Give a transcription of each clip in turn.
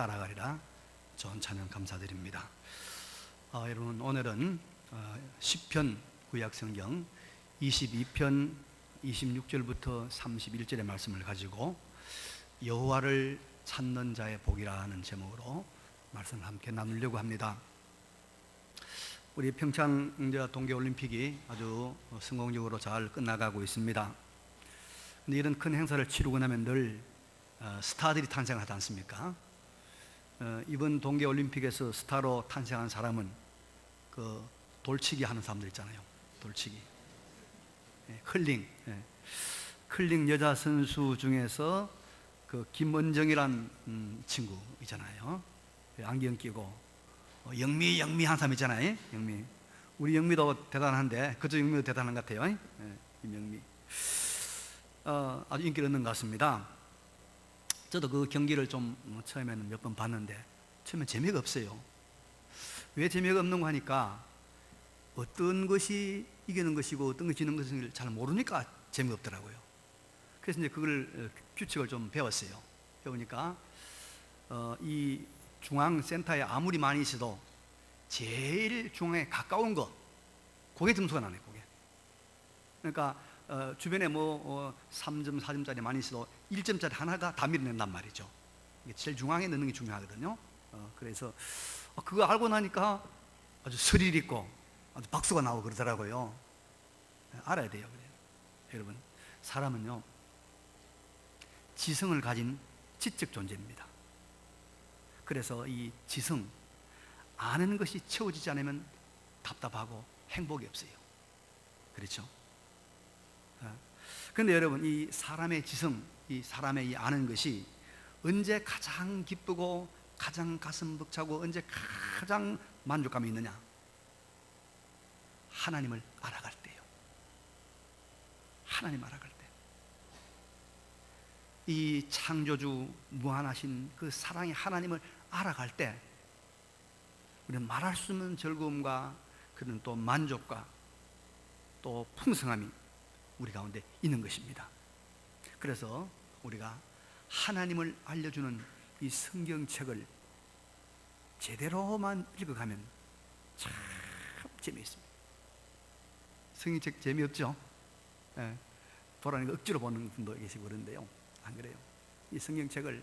따라가리라 찬양 감사드립니다. 아, 여러분 오늘은 어, 10편 구약성경 22편 26절부터 31절의 말씀을 가지고 여호와를 찾는 자의 복이라는 제목으로 말씀을 함께 나누려고 합니다. 우리 평창 동계올림픽이 아주 성공적으로 잘 끝나가고 있습니다. 이런 큰 행사를 치르고 나면 늘 어, 스타들이 탄생하지 않습니까? 어, 이번 동계 올림픽에서 스타로 탄생한 사람은 그 돌치기 하는 사람들 있잖아요. 돌치기. 예, 컬링. 예. 여자 선수 중에서 그 김원정이란 음, 친구 있잖아요. 예, 안경 끼고 어, 영미 영미 한 사람 있잖아요. 영미. 우리 영미도 대단한데 그저 영미도 대단한 것 같아요. 예, 김영미. 어, 아주 인기를 얻는 것 같습니다. 저도 그 경기를 좀 어, 처음에는 몇 번 봤는데 처음엔 재미가 없어요. 왜 재미가 없는 거 하니까 어떤 것이 이기는 것이고 어떤 것이 지는 것을 잘 모르니까 재미가 없더라고요. 그래서 이제 그걸 어, 규칙을 좀 배웠어요. 배우니까 어, 이 중앙 센터에 아무리 많이 있어도 제일 중앙에 가까운 거 그게 점수가 나네. 그게. 그러니까 어, 주변에 뭐 어, 3점, 4점짜리 많이 있어도 1점짜리 하나가 다 밀어낸단 말이죠. 이게 제일 중앙에 넣는 게 중요하거든요. 어, 그래서 어, 그거 알고 나니까 아주 스릴 있고 아주 박수가 나오고 그러더라고요. 네, 알아야 돼요. 그래요. 여러분, 사람은요, 지성을 가진 지적 존재입니다. 그래서 이 지성, 아는 것이 채워지지 않으면 답답하고 행복이 없어요. 그렇죠? 그런데 여러분 이 사람의 지성, 이 사람의 이 아는 것이 언제 가장 기쁘고 가장 가슴 벅차고 언제 가장 만족감이 있느냐? 하나님을 알아갈 때요. 하나님 알아갈 때. 이 창조주 무한하신 그 사랑의 하나님을 알아갈 때 우리는 말할 수 없는 즐거움과 그런 또 만족과 또 풍성함이 우리 가운데 있는 것입니다. 그래서 우리가 하나님을 알려주는 이 성경책을 제대로만 읽어가면 참 재미있습니다. 성경책 재미없죠? 예, 보라니까 억지로 보는 분도 계시고 그런데요. 안 그래요? 이 성경책을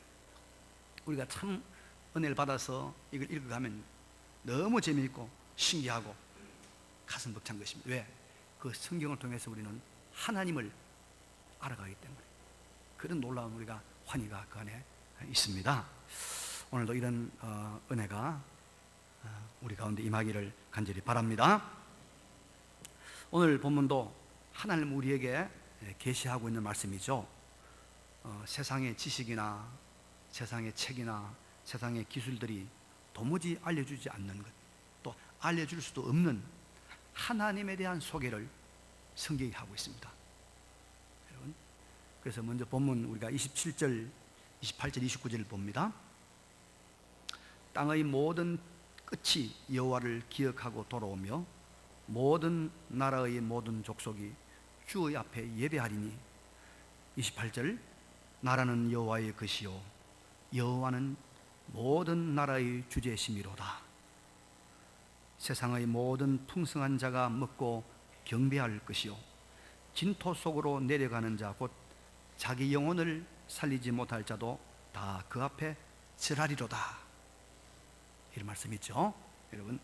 우리가 참 은혜를 받아서 이걸 읽어가면 너무 재미있고 신기하고 가슴 벅찬 것입니다. 왜? 그 성경을 통해서 우리는 하나님을 알아가기 때문에 그런 놀라운 우리가 환희가 그 안에 있습니다. 오늘도 이런 어, 은혜가 어, 우리 가운데 임하기를 간절히 바랍니다. 오늘 본문도 하나님 우리에게 계시하고 있는 말씀이죠. 어, 세상의 지식이나 세상의 책이나 세상의 기술들이 도무지 알려주지 않는 것, 또 알려줄 수도 없는 하나님에 대한 소개를 성경이 하고 있습니다. 그래서 먼저 본문 우리가 27절, 28절, 29절을 봅니다. 땅의 모든 끝이 여호와를 기억하고 돌아오며 모든 나라의 모든 족속이 주의 앞에 예배하리니 28절 나라는 여호와의 것이요 여호와는 모든 나라의 주제심이로다. 세상의 모든 풍성한 자가 먹고 경배할 것이요 진토 속으로 내려가는 자곧 자기 영혼을 살리지 못할 자도 다 그 앞에 절하리로다. 이런 말씀 있죠. 여러분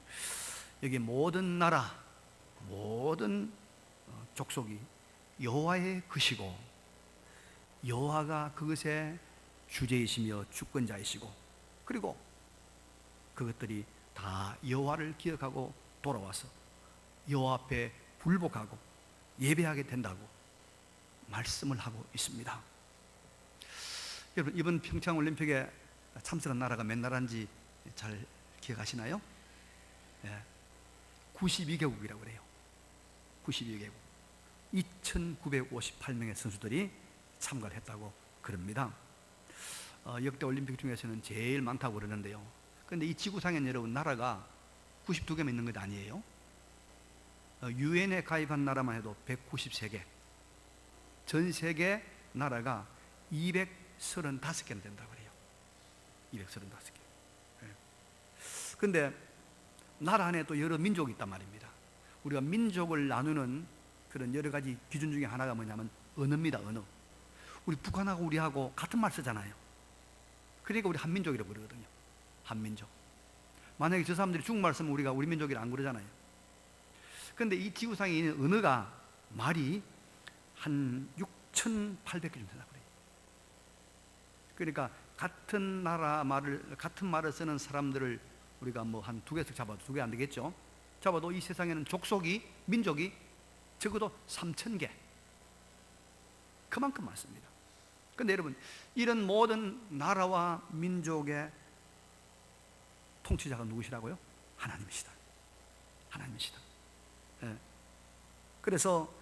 여기 모든 나라 모든 어, 족속이 여호와의 것이고 여호와가 그것의 주제이시며 주권자이시고 그리고 그것들이 다 여호와를 기억하고 돌아와서 여호와 앞에 불복하고 예배하게 된다고 말씀을 하고 있습니다. 여러분 이번 평창 올림픽에 참석한 나라가 몇 나라인지 잘 기억하시나요? 예. 92개국이라고 그래요. 92개국. 2,958명의 선수들이 참가를 했다고 그럽니다. 어, 역대 올림픽 중에서는 제일 많다고 그러는데요. 그런데 이 지구상에 여러분 나라가 92개만 있는 것 아니에요? 유엔에 가입한 나라만 해도 193개. 전 세계 나라가 235개나 된다고 그래요. 235개. 예. 근데 나라 안에 또 여러 민족이 있단 말입니다. 우리가 민족을 나누는 그런 여러 가지 기준 중에 하나가 뭐냐면 언어입니다. 언어. 우리 북한하고 우리하고 같은 말 쓰잖아요. 그러니까 우리 한민족이라고 그러거든요. 한민족. 만약에 저 사람들이 중국말 쓰면 우리가 우리 민족이라 안 그러잖아요. 근데 이 지구상에 있는 언어가 말이 한 6,800개 좀 된다 그래요. 그러니까 같은 나라 말을 같은 말을 쓰는 사람들을 우리가 뭐 한 두 개씩 잡아도 두 개 안 되겠죠. 잡아도 이 세상에는 족속이 민족이 적어도 3천 개. 그만큼 많습니다. 근데 여러분 이런 모든 나라와 민족의 통치자가 누구시라고요? 하나님이시다. 하나님이시다. 예. 그래서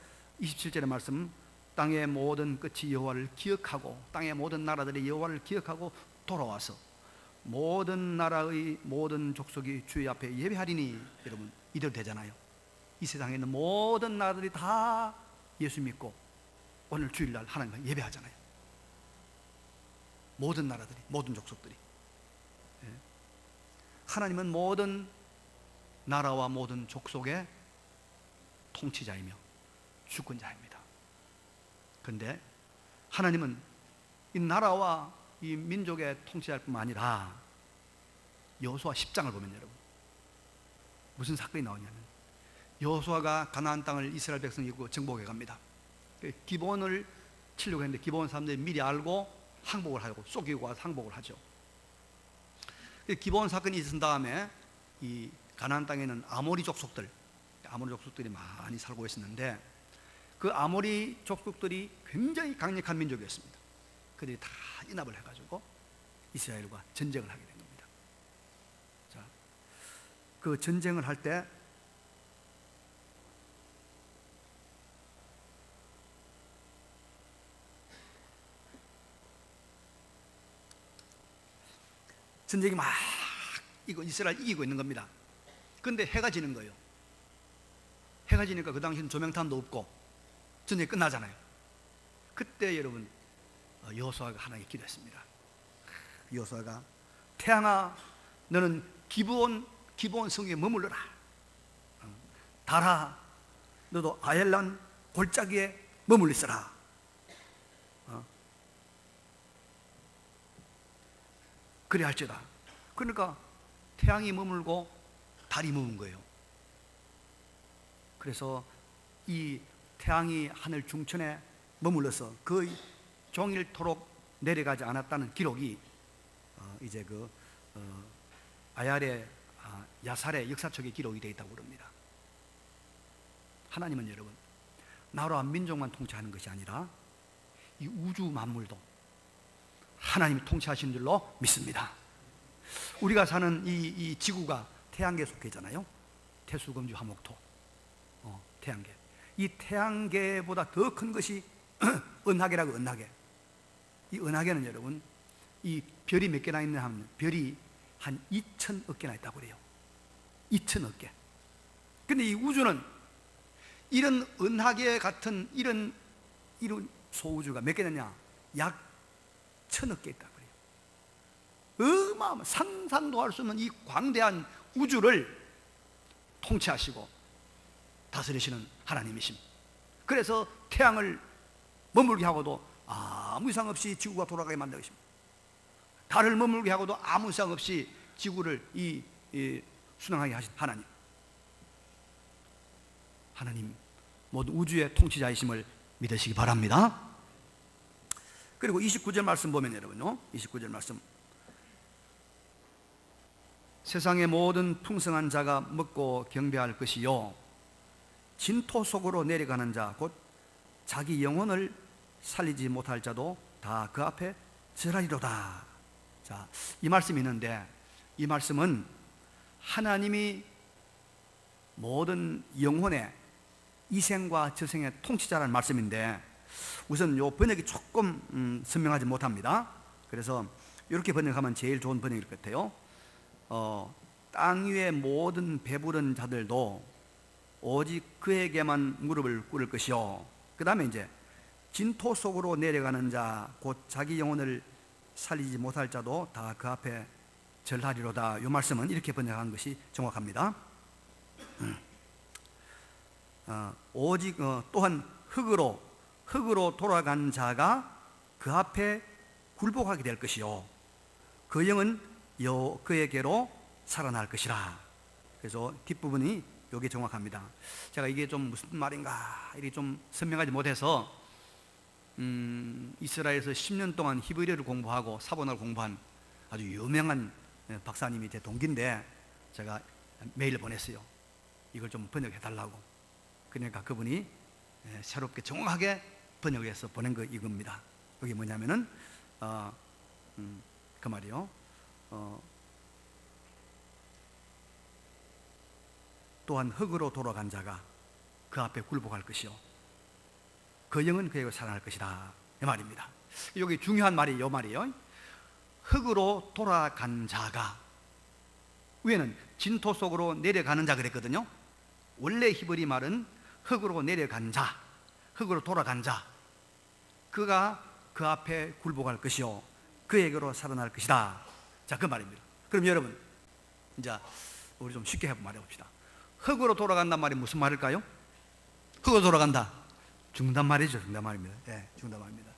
27절의 말씀 땅의 모든 끝이 여호와를 기억하고 땅의 모든 나라들이 여호와를 기억하고 돌아와서 모든 나라의 모든 족속이 주의 앞에 예배하리니 여러분 이대로 되잖아요. 이 세상에 있는 모든 나라들이 다 예수 믿고 오늘 주일날 하나님 예배하잖아요. 모든 나라들이 모든 족속들이 예. 하나님은 모든 나라와 모든 족속의 통치자이며 주권자입니다. 그런데 하나님은 이 나라와 이 민족의 통치할 뿐만 아니라 여호수아 10장을 보면 여러분 무슨 사건이 나오냐면 여호수아가 가나안 땅을 이스라엘 백성이 입고 정복해 갑니다. 그 기본을 치려고 했는데 기본 사람들이 미리 알고 항복을 하고 쏘기고 와서 항복을 하죠. 그 기본 사건이 있은 다음에 이 가나안 땅에는 아모리 족속들, 아모리 족속들이 많이 살고 있었는데 그 아모리 족속들이 굉장히 강력한 민족이었습니다. 그들이 다 인합을 해가지고 이스라엘과 전쟁을 하게 된 겁니다. 자, 그 전쟁을 할 때 전쟁이 막 이거 이스라엘 이기고 있는 겁니다. 근데 해가 지는 거예요. 해가 지니까 그 당시는 조명탄도 없고 전쟁이 끝나잖아요. 그때 여러분 어, 여호수아가 하나님께 기도했습니다. 여호수아가 태양아 너는 기브온 기브온 성에 머물러라. 어, 달아 너도 아엘란 골짜기에 머물러 있어라. 어? 그래 할지다. 그러니까 태양이 머물고 달이 머문 거예요. 그래서 이 태양이 하늘 중천에 머물러서 거의 종일토록 내려가지 않았다는 기록이 어, 이제 그 어, 아얄의 아, 야살의 역사책에 기록이 되어 있다고 그럽니다. 하나님은 여러분 나라와 민족만 통치하는 것이 아니라 이 우주 만물도 하나님이 통치하시는 줄로 믿습니다. 우리가 사는 이, 이 지구가 태양계에 속해 있잖아요. 태수금주 화목토, 어, 태양계. 이 태양계보다 더 큰 것이 은하계라고 은하계. 이 은하계는 여러분 이 별이 몇 개나 있냐 하면 별이 한 2천억 개나 있다고 그래요. 2천억 개. 근데 이 우주는 이런 은하계 같은 이런 이런 소우주가 몇 개냐? 약 천억 개 있다고 그래요. 어마어마 상상도 할 수 없는 이 광대한 우주를 통치하시고 다스리시는 하나님이심. 그래서 태양을 머물게 하고도 아무 이상 없이 지구가 돌아가게 만드십니다. 달을 머물게 하고도 아무 이상 없이 지구를 이, 이 순항하게 하신 하나님. 하나님 모든 우주의 통치자이심을 믿으시기 바랍니다. 그리고 29절 말씀 보면 여러분요. 29절 말씀. 세상의 모든 풍성한 자가 먹고 경배할 것이요. 진토 속으로 내려가는 자, 곧 자기 영혼을 살리지 못할 자도 다 그 앞에 절하리로다. 자, 이 말씀이 있는데 이 말씀은 하나님이 모든 영혼의 이생과 저생의 통치자라는 말씀인데 우선 요 번역이 조금 음, 선명하지 못합니다. 그래서 이렇게 번역하면 제일 좋은 번역일 것 같아요. 어, 땅 위의 모든 배부른 자들도 오직 그에게만 무릎을 꿇을 것이요. 그 다음에 이제 진토 속으로 내려가는 자, 곧 자기 영혼을 살리지 못할 자도 다 그 앞에 절하리로다. 이 말씀은 이렇게 번역한 것이 정확합니다. 음. 어, 오직 어, 또한 흙으로 흙으로 돌아간 자가 그 앞에 굴복하게 될 것이요 그 영은 여 그에게로 살아날 것이라. 그래서 뒷부분이 여기 정확합니다. 제가 이게 좀 무슨 말인가 이게 좀 선명하지 못해서 음, 이스라엘에서 10년 동안 히브리어를 공부하고 사본을 공부한 아주 유명한 예, 박사님이 제 동기인데 제가 메일 보냈어요. 이걸 좀 번역해 달라고. 그러니까 그분이 예, 새롭게 정확하게 번역해서 보낸 거 이겁니다. 그게 뭐냐면은 어, 음, 그 말이요. 어, 또한 흙으로 돌아간 자가 그 앞에 굴복할 것이요. 그 영은 그에게 살아날 것이다. 이 말입니다. 여기 중요한 말이 이 말이에요. 흙으로 돌아간 자가 위에는 진토 속으로 내려가는 자 그랬거든요. 원래 히브리 말은 흙으로 내려간 자, 흙으로 돌아간 자. 그가 그 앞에 굴복할 것이요. 그에게로 살아날 것이다. 자, 그 말입니다. 그럼 여러분, 이제 우리 좀 쉽게 말해 봅시다. 흙으로 돌아간단 말이 무슨 말일까요? 흙으로 돌아간다. 죽는단 말이죠. 죽는단 말입니다. 예, 죽는단 말입니다.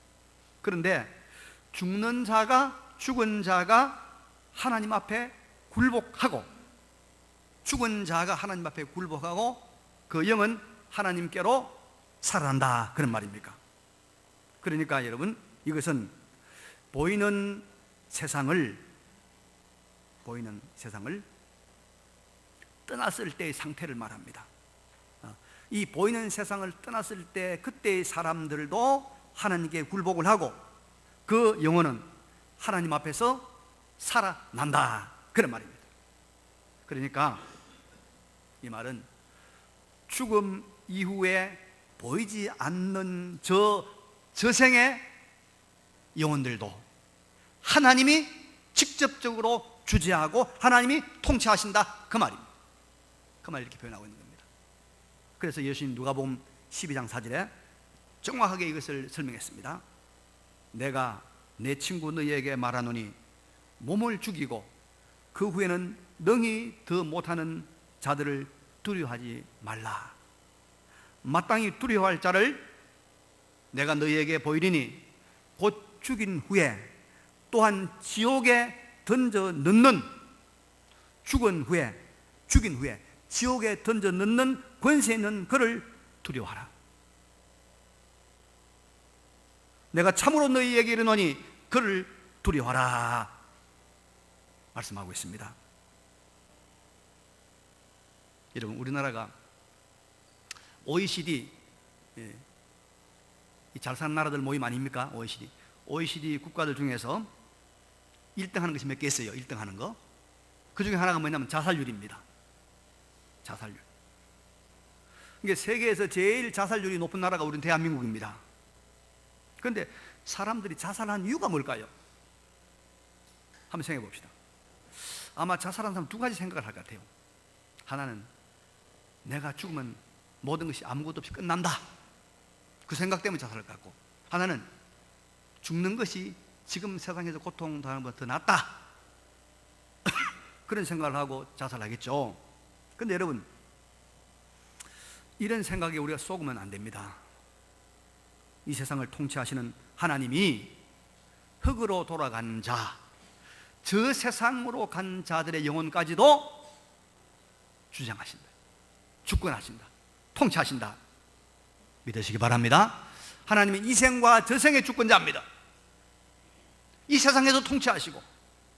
그런데 죽는 자가 죽은 자가 하나님 앞에 굴복하고 죽은 자가 하나님 앞에 굴복하고 그 영은 하나님께로 살아난다 그런 말입니까? 그러니까 여러분 이것은 보이는 세상을 보이는 세상을 떠났을 때의 상태를 말합니다. 어, 이 보이는 세상을 떠났을 때 그때의 사람들도 하나님께 굴복을 하고 그 영혼은 하나님 앞에서 살아난다 그런 말입니다. 그러니까 이 말은 죽음 이후에 보이지 않는 저 저생의 영혼들도 하나님이 직접적으로 주재하고 하나님이 통치하신다 그 말입니다. 그 말 이렇게 표현하고 있는 겁니다. 그래서 예수님 누가복음 12장 4절에 정확하게 이것을 설명했습니다. 내가 내 친구 너희에게 말하노니 몸을 죽이고 그 후에는 능히 더 못하는 자들을 두려워하지 말라. 마땅히 두려워할 자를 내가 너희에게 보이리니 곧 죽인 후에 또한 지옥에 던져 넣는 죽은 후에 죽인 후에 지옥에 던져 넣는 권세 있는 그를 두려워하라. 내가 참으로 너희에게 이르노니 그를 두려워하라. 말씀하고 있습니다. 여러분 우리나라가 OECD 예, 잘 사는 나라들 모임 아닙니까? OECD OECD 국가들 중에서 1등 하는 것이 몇 개 있어요. 1등 하는 거. 그 중에 하나가 뭐냐면 자살률입니다. 자살률. 이게 세계에서 제일 자살률이 높은 나라가 우리 대한민국입니다. 그런데 사람들이 자살한 이유가 뭘까요? 한번 생각해 봅시다. 아마 자살한 사람 두 가지 생각을 할 것 같아요. 하나는 내가 죽으면 모든 것이 아무것도 없이 끝난다. 그 생각 때문에 자살할 것 같고 하나는 죽는 것이 지금 세상에서 고통당하는 것보다 더 낫다. 그런 생각을 하고 자살하겠죠. 근데 여러분, 이런 생각에 우리가 속으면 안 됩니다. 이 세상을 통치하시는 하나님이 흙으로 돌아간 자, 저 세상으로 간 자들의 영혼까지도 주장하신다. 주권하신다. 통치하신다. 믿으시기 바랍니다. 하나님은 이 생과 저 생의 주권자입니다. 이 세상에도 통치하시고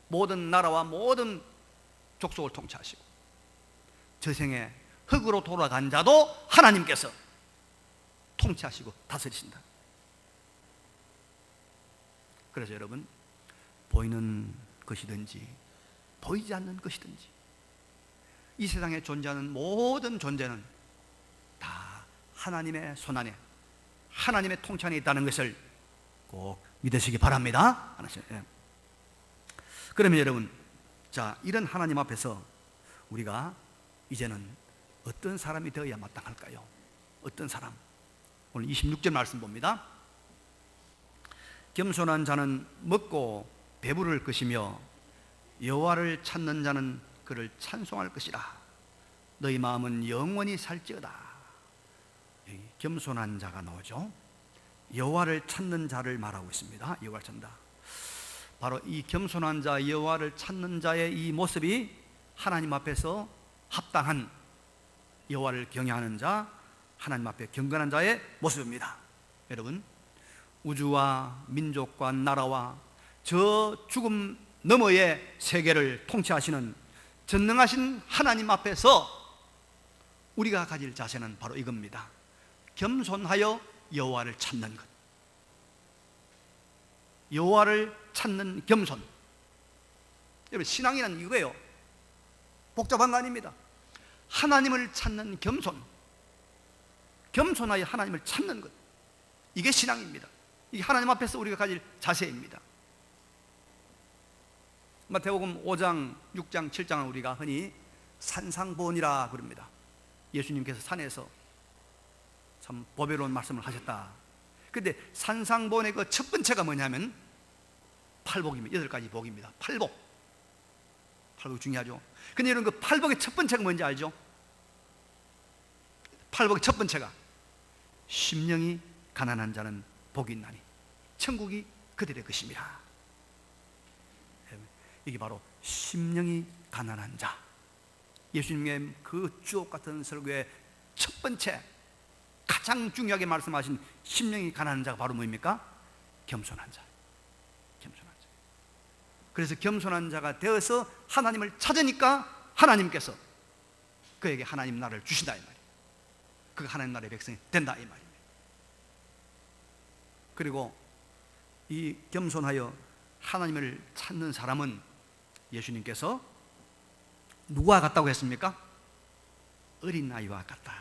모든 나라와 모든 족속을 통치하시고 저생에 흙으로 돌아간 자도 하나님께서 통치하시고 다스리신다. 그래서 여러분 보이는 것이든지 보이지 않는 것이든지 이 세상에 존재하는 모든 존재는 다 하나님의 손안에 하나님의 통치 안에 있다는 것을 꼭 믿으시기 바랍니다. 예. 그러면 여러분, 자 이런 하나님 앞에서 우리가 이제는 어떤 사람이 되어야 마땅할까요? 어떤 사람? 오늘 26절 말씀 봅니다. 겸손한 자는 먹고 배부를 것이며 여호와를 찾는 자는 그를 찬송할 것이라 너희 마음은 영원히 살지어다 겸손한 자가 나오죠 여호와를 찾는 자를 말하고 있습니다 여호와를 찾는다 바로 이 겸손한 자 여호와를 찾는 자의 이 모습이 하나님 앞에서 합당한 여호와를 경외하는 자 하나님 앞에 경건한 자의 모습입니다 여러분 우주와 민족과 나라와 저 죽음 너머의 세계를 통치하시는 전능하신 하나님 앞에서 우리가 가질 자세는 바로 이겁니다. 겸손하여 여호와를 찾는 것. 여호와를 찾는 겸손. 여러분 신앙이란 이거예요. 복잡한 거 아닙니다. 하나님을 찾는 겸손. 겸손하여 하나님을 찾는 것. 이게 신앙입니다. 이게 하나님 앞에서 우리가 가질 자세입니다. 마태복음 5장, 6장, 7장은 우리가 흔히 산상보원이라 그럽니다. 예수님께서 산에서 참 보배로운 말씀을 하셨다. 근데 산상보원의 그 첫 번째가 뭐냐면 팔복입니다. 여덟 가지 복입니다. 팔복. 팔복 중요하죠. 근데 여러분 그 팔복의 첫 번째가 뭔지 알죠? 팔복의 첫 번째가 심령이 가난한 자는 복이 있나니 천국이 그들의 것입니다. 이게 바로 심령이 가난한 자. 예수님의 그 주옥 같은 설교의 첫 번째 가장 중요하게 말씀하신 심령이 가난한 자가 바로 뭡니까? 겸손한 자. 그래서 겸손한 자가 되어서 하나님을 찾으니까 하나님께서 그에게 하나님 나라를 주신다 이 말이에요. 그 하나님 나라의 백성이 된다 이 말입니다. 그리고 이 겸손하여 하나님을 찾는 사람은 예수님께서 누구와 같다고 했습니까? 어린 아이와 같다.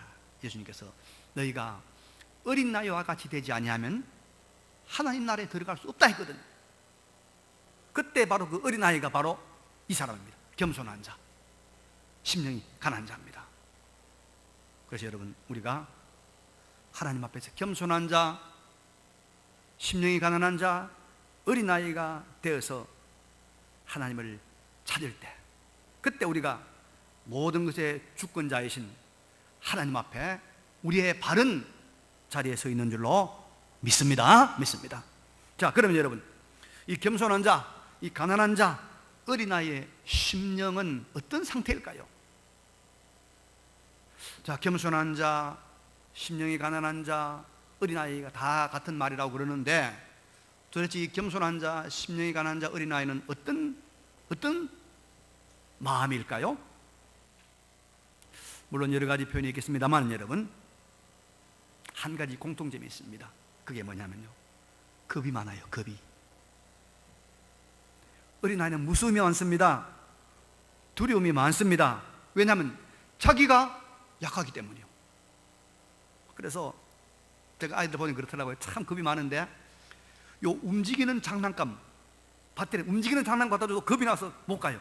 예수님께서 너희가 어린 아이와 같이 되지 아니하면 하나님 나라에 들어갈 수 없다 했거든. 그때 바로 그 어린 아이가 바로 이 사람입니다. 겸손한 자, 심령이 가난한 자입니다. 그래서 여러분 우리가 하나님 앞에서 겸손한 자, 심령이 가난한 자, 어린 아이가 되어서 하나님을 찾을 때 그때 우리가 모든 것의 주권자이신 하나님 앞에 우리의 바른 자리에 서 있는 줄로 믿습니다. 믿습니다. 자, 그러면 여러분, 이 겸손한 자, 이 가난한 자, 어린아이의 심령은 어떤 상태일까요? 자, 겸손한 자, 심령이 가난한 자, 어린아이가 다 같은 말이라고 그러는데 도대체 이 겸손한 자, 심령이 가난한 자, 어린아이는 어떤 어떤 마음일까요? 물론 여러 가지 표현이 있겠습니다만 여러분 한 가지 공통점이 있습니다. 그게 뭐냐면요. 겁이 많아요. 겁이. 어린아이는 무서움이 많습니다. 두려움이 많습니다. 왜냐하면 자기가 약하기 때문이요. 그래서 제가 아이들 보니 그렇더라고요. 참 겁이 많은데 요 움직이는 장난감 밭에 움직이는 장난 갖다 줘도 겁이 나서 못 가요.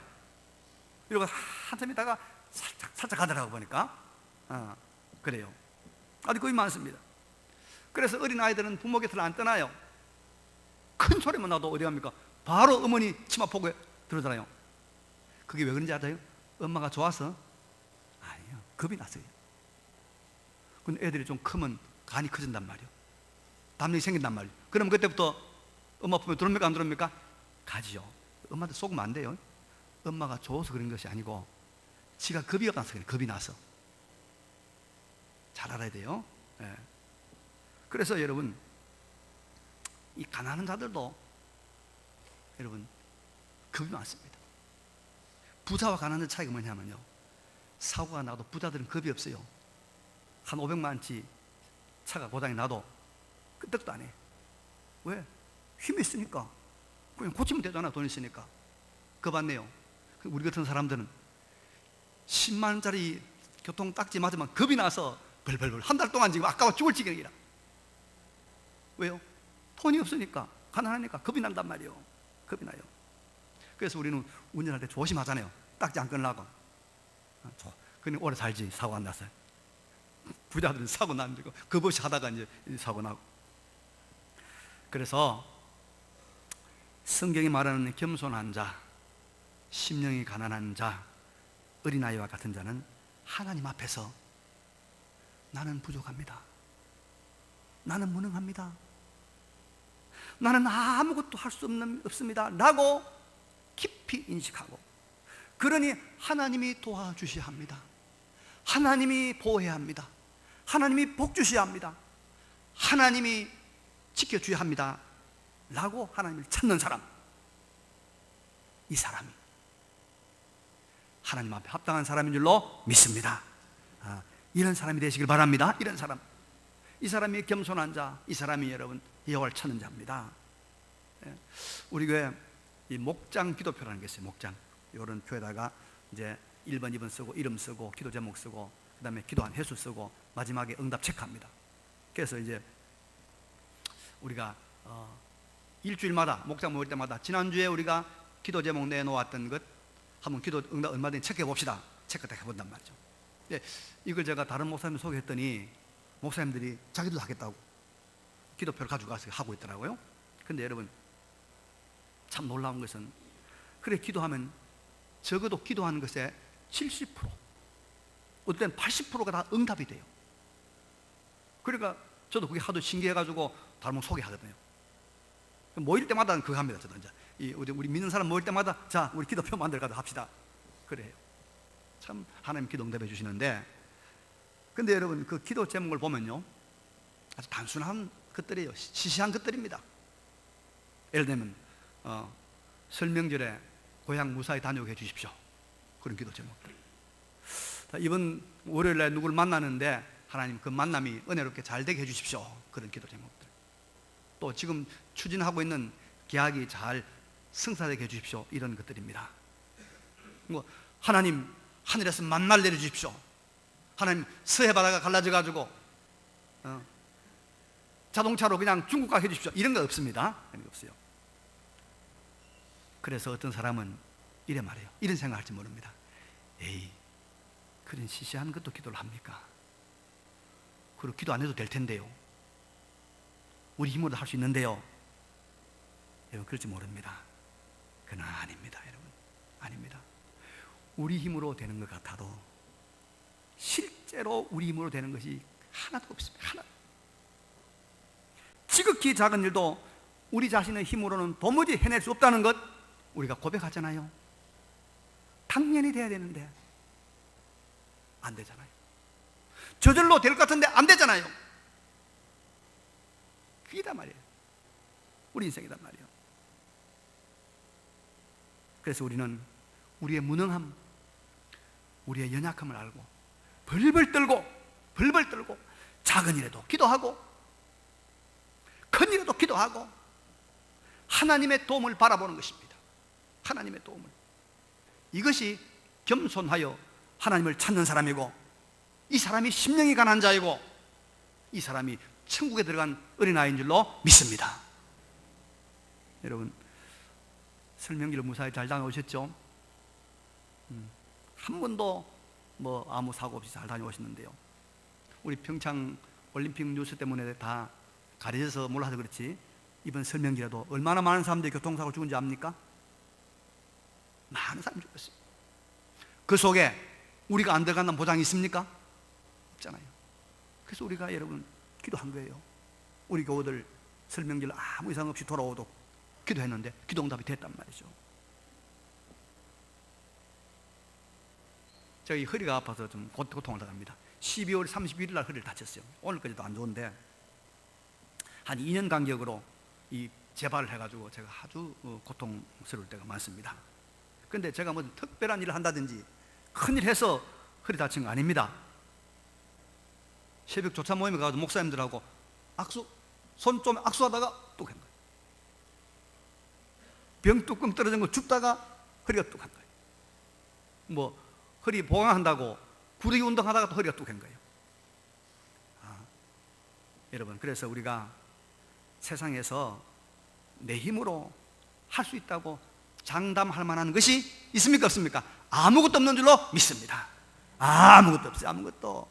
이러고 한참 있다가 살짝 살짝 가더라고 보니까 어, 그래요. 아주 겁이 많습니다. 그래서 어린 아이들은 부모 곁을 안 떠나요. 큰 소리만 나도 어디 갑니까? 바로 어머니 치마 포구에 들어들어요. 그게 왜 그런지 알아요? 엄마가 좋아서? 아니요. 겁이 났어요. 근데 애들이 좀 크면 간이 커진단 말이에요. 담력이 생긴단 말이에요. 그럼 그때부터 엄마 품에 들어옵니까? 안 들어옵니까? 가지요. 엄마한테 속으면 안 돼요. 엄마가 좋아서 그런 것이 아니고 지가 겁이 나서 그래. 겁이 나서. 잘 알아야 돼요. 예. 그래서 여러분 이 가난한 자들도 여러분 겁이 많습니다. 부자와 가난한 차이가 뭐냐면요. 사고가 나도 부자들은 겁이 없어요. 한 500만치 차가 고장이 나도 끄떡도 안 해. 왜? 힘이 있으니까. 그냥 고치면 되잖아 돈 있으니까 겁안네요 우리 같은 사람들은 10만 원짜리 교통 딱지 맞으면 겁이 나서 벌벌벌 한 달 동안 지금 아까워 죽을 지경이라 왜요? 돈이 없으니까 가난하니까 겁이 난단 말이에요 겁이 나요. 그래서 우리는 운전할 때 조심하잖아요. 딱지 안 끊으려고 그니 오래 살지. 사고 안 났어요. 부자들은 사고 나는 겁 없이 하다가 이제 사고 나고. 그래서 성경이 말하는 겸손한 자, 심령이 가난한 자, 어린아이와 같은 자는 하나님 앞에서 나는 부족합니다. 나는 무능합니다. 나는 아무것도 할 수 없습니다. 라고 깊이 인식하고 그러니 하나님이 도와주셔야 합니다. 하나님이 보호해야 합니다. 하나님이 복 주셔야 합니다. 하나님이 지켜줘야 합니다. 라고 하나님을 찾는 사람. 이 사람이 하나님 앞에 합당한 사람인 줄로 믿습니다. 아, 이런 사람이 되시길 바랍니다. 이런 사람. 이 사람이 겸손한 자, 이 사람이 여러분 여호와를 찾는 자입니다. 예. 우리 교회 이 목장 기도표라는 게 있어요. 목장. 이런 표에다가 이제 1번, 2번 쓰고 이름 쓰고 기도 제목 쓰고 그다음에 기도한 횟수 쓰고 마지막에 응답 체크합니다. 그래서 이제 우리가 어, 일주일마다 목장 모일 때마다 지난주에 우리가 기도 제목 내놓았던 것 한번 기도 응답 얼마든지 체크해 봅시다. 체크 딱 해본단 말이죠. 예, 이걸 제가 다른 목사님 소개했더니 목사님들이 자기도 하겠다고 기도표를 가져가서 하고 있더라고요. 근데 여러분 참 놀라운 것은 그래 기도하면 적어도 기도하는 것에 70% 어떨 땐 80%가 다 응답이 돼요. 그러니까 저도 그게 하도 신기해가지고 다른 분 소개하거든요. 모일 때마다 그거 합니다. 저도 이제 이 우리, 우리 믿는 사람 모일 때마다 자 우리 기도표 만들어가지고 합시다. 그래요. 참 하나님 기도 응답해 주시는데 근데 여러분 그 기도 제목을 보면요 아주 단순한 것들이에요. 시시한 것들입니다. 예를 들면 어, 설명절에 고향 무사히 다녀오게 해 주십시오. 그런 기도 제목들. 자, 이번 월요일날 누구를 만나는데 하나님 그 만남이 은혜롭게 잘 되게 해 주십시오. 그런 기도 제목들. 또 지금 추진하고 있는 계약이 잘 성사되게 해 주십시오. 이런 것들입니다. 뭐 하나님 하늘에서 만날 내려 주십시오. 하나님 서해 바다가 갈라져 가지고 어, 자동차로 그냥 중국 가게 해 주십시오. 이런 거 없습니다. 그런 거 없어요. 그래서 어떤 사람은 이래 말해요. 이런 생각할지 모릅니다. 에이, 그런 시시한 것도 기도를 합니까? 그리고 기도 안 해도 될 텐데요. 우리 힘으로 할 수 있는데요. 여러분 그럴지 모릅니다. 그는 아닙니다, 여러분. 아닙니다. 우리 힘으로 되는 것 같아도 실제로 우리 힘으로 되는 것이 하나도 없습니다. 하나. 지극히 작은 일도 우리 자신의 힘으로는 도무지 해낼 수 없다는 것 우리가 고백하잖아요. 당연히 돼야 되는데 안 되잖아요. 저절로 될 것 같은데 안 되잖아요. 그게단 말이에요. 우리 인생이단 말이에요. 그래서 우리는 우리의 무능함, 우리의 연약함을 알고 벌벌 떨고 벌벌 떨고 작은 일에도 기도하고 큰 일에도 기도하고 하나님의 도움을 바라보는 것입니다. 하나님의 도움을. 이것이 겸손하여 하나님을 찾는 사람이고 이 사람이 심령이 가난 자이고 이 사람이 천국에 들어간 어린아이인 줄로 믿습니다. 여러분 설명기를 무사히 잘 다녀오셨죠? 음, 한 번도 뭐 아무 사고 없이 잘 다녀오셨는데요. 우리 평창 올림픽 뉴스 때문에 다 가려져서 몰라서 그렇지 이번 설명기라도 얼마나 많은 사람들이 교통사고 죽은지 압니까? 많은 사람이 죽었어요. 그 속에 우리가 안 들어간다는 보장이 있습니까? 없잖아요. 그래서 우리가 여러분 기도한 거예요. 우리 교우들 설명기를 아무 이상 없이 돌아오도 기도했는데 기도 응답이 됐단 말이죠. 저희 허리가 아파서 좀 고통을 당합니다. 12월 31일 날 허리를 다쳤어요. 오늘까지도 안 좋은데 한 2년 간격으로 이 재발을 해가지고 제가 아주 어, 고통스러울 때가 많습니다. 근데 제가 무슨 특별한 일을 한다든지 큰일 해서 허리 다친 거 아닙니다. 새벽 조차 모임에 가서 목사님들하고 악수, 손 좀 악수하다가 뚝한 거예요. 병 뚜껑 떨어진 거 줍다가 허리가 뚝한 거예요. 뭐 허리 보강한다고 구르기 운동하다가 또 허리가 뚝한 거예요. 아, 여러분 그래서 우리가 세상에서 내 힘으로 할 수 있다고 장담할 만한 것이 있습니까 없습니까? 아무것도 없는 줄로 믿습니다. 아무것도 없어요. 아무것도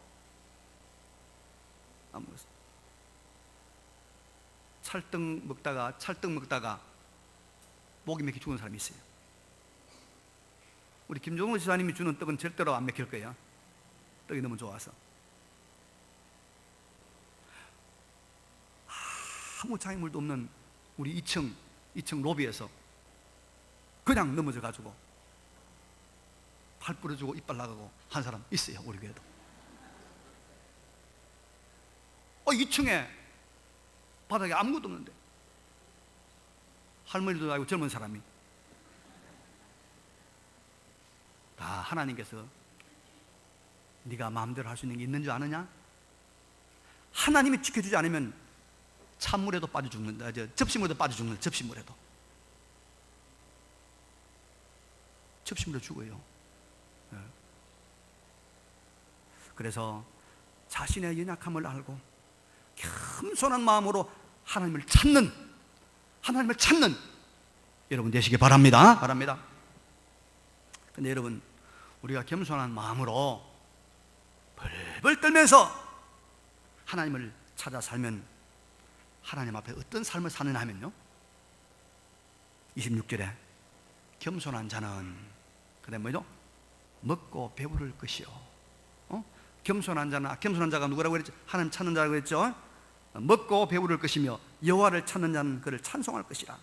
아무것도 찰떡 먹다가 찰떡 먹다가 목이 맥혀 죽은 사람이 있어요. 우리 김종호 지사님이 주는 떡은 절대로 안 맥힐 거예요. 떡이 너무 좋아서. 아무 장애물도 없는 우리 2층, 2층 로비에서 그냥 넘어져 가지고 팔 부러지고 이빨 나가고 한 사람 있어요, 우리 교회도. 어, 2층에 바닥에 아무것도 없는데 할머니도 아니고 젊은 사람이 다 하나님께서 네가 마음대로 할 수 있는 게 있는 줄 아느냐? 하나님이 지켜주지 않으면 찬물에도 빠져 죽는다. 저 접시물에도 빠져 죽는다. 접시물에도. 접시물에 죽어요. 예. 그래서 자신의 연약함을 알고 겸손한 마음으로 하나님을 찾는 하나님을 찾는 여러분 되시기 바랍니다. 바랍니다. 근데 여러분 우리가 겸손한 마음으로 벌벌 떨면서 하나님을 찾아 살면 하나님 앞에 어떤 삶을 사느냐 하면요 26절에 겸손한 자는 그다음 뭐죠? 먹고 배부를 것이요 어? 겸손한 자는 아, 겸손한 자가 누구라고 그랬죠? 하나님 찾는 자라고 그랬죠? 먹고 배부를 것이며 여호와를 찾는 자는 그를 찬송할 것이라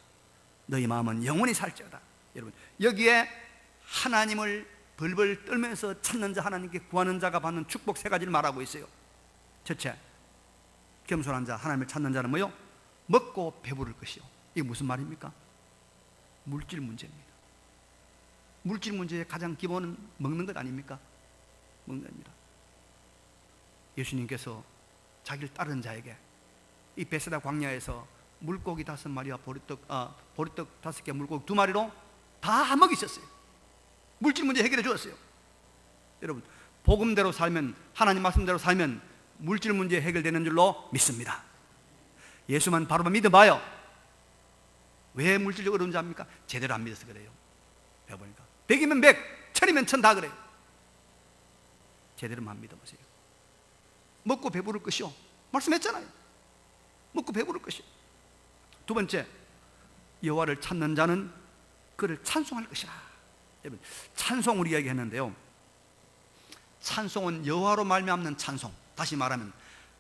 너희 마음은 영원히 살지어다 여러분 여기에 하나님을 벌벌 떨면서 찾는 자 하나님께 구하는 자가 받는 축복 세 가지를 말하고 있어요 첫째 겸손한 자 하나님을 찾는 자는 뭐요? 먹고 배부를 것이요 이게 무슨 말입니까? 물질 문제입니다 물질 문제의 가장 기본은 먹는 것 아닙니까? 먹는 겁니다 예수님께서 자기를 따르는 자에게 이 베세다 광야에서 물고기 다섯 마리와 보리떡 아, 보리떡 다섯 개 물고기 두 마리로 다 먹이셨어요. 물질 문제 해결해 주었어요. 여러분 복음대로 살면 하나님 말씀대로 살면 물질 문제 해결되는 줄로 믿습니다. 예수만 바로 믿어봐요. 왜 물질적 어려운지 압니까? 제대로 안 믿어서 그래요. 배워보니까 백이면 백, 천이면 천다 그래요. 제대로만 믿어보세요. 먹고 배부를 것이요. 말씀했잖아요. 먹고 배부를 것이요. 두 번째, 여호와를 찾는 자는 그를 찬송할 것이라. 여러분, 찬송 우리 이야기했는데요. 찬송은 여호와로 말미암는 찬송. 다시 말하면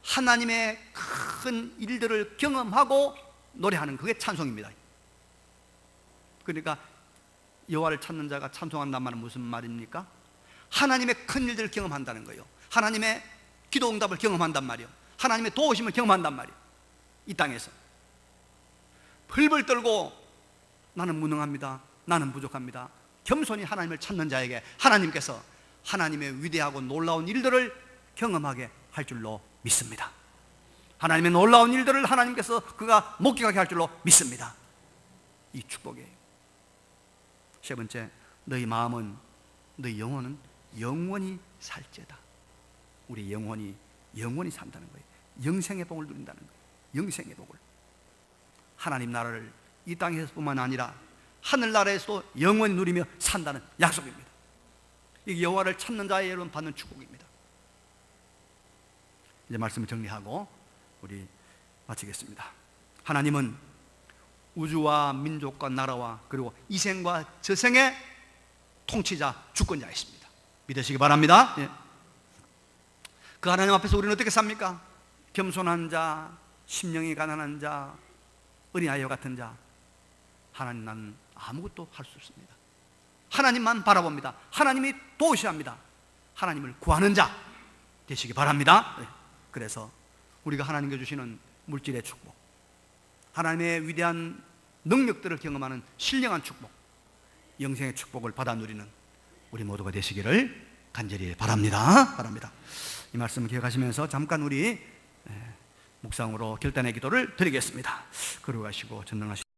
하나님의 큰 일들을 경험하고 노래하는 그게 찬송입니다. 그러니까 여호와를 찾는 자가 찬송한다는 말은 무슨 말입니까? 하나님의 큰 일들을 경험한다는 거예요. 하나님의 기도 응답을 경험한단 말이에요. 하나님의 도우심을 경험한단 말이에요. 이 땅에서 벌벌 떨고 나는 무능합니다. 나는 부족합니다. 겸손히 하나님을 찾는 자에게 하나님께서 하나님의 위대하고 놀라운 일들을 경험하게 할 줄로 믿습니다. 하나님의 놀라운 일들을 하나님께서 그가 목격하게 할 줄로 믿습니다. 이 축복이에요. 세 번째, 너희 마음은 너희 영혼은 영원히 살죄다. 우리 영혼이 영원히 산다는 거예요. 영생의 복을 누린다는 거예요. 영생의 복을. 하나님 나라를 이 땅에서뿐만 아니라 하늘나라에서도 영원히 누리며 산다는 약속입니다. 이게 여호와를 찾는 자의 여러분 받는 축복입니다. 이제 말씀을 정리하고 우리 마치겠습니다. 하나님은 우주와 민족과 나라와 그리고 이생과 저생의 통치자 주권자이십니다. 믿으시기 바랍니다. 예. 그 하나님 앞에서 우리는 어떻게 삽니까? 겸손한 자, 심령이 가난한 자, 어린아이와 같은 자. 하나님 나는 아무것도 할 수 없습니다. 하나님만 바라봅니다. 하나님이 도우셔야 합니다. 하나님을 구하는 자 되시기 바랍니다. 네. 그래서 우리가 하나님께 주시는 물질의 축복, 하나님의 위대한 능력들을 경험하는 신령한 축복, 영생의 축복을 받아 누리는 우리 모두가 되시기를 간절히 바랍니다. 바랍니다. 이 말씀을 기억하시면서 잠깐 우리 묵상으로 결단의 기도를 드리겠습니다. 걸어가시고 전능하시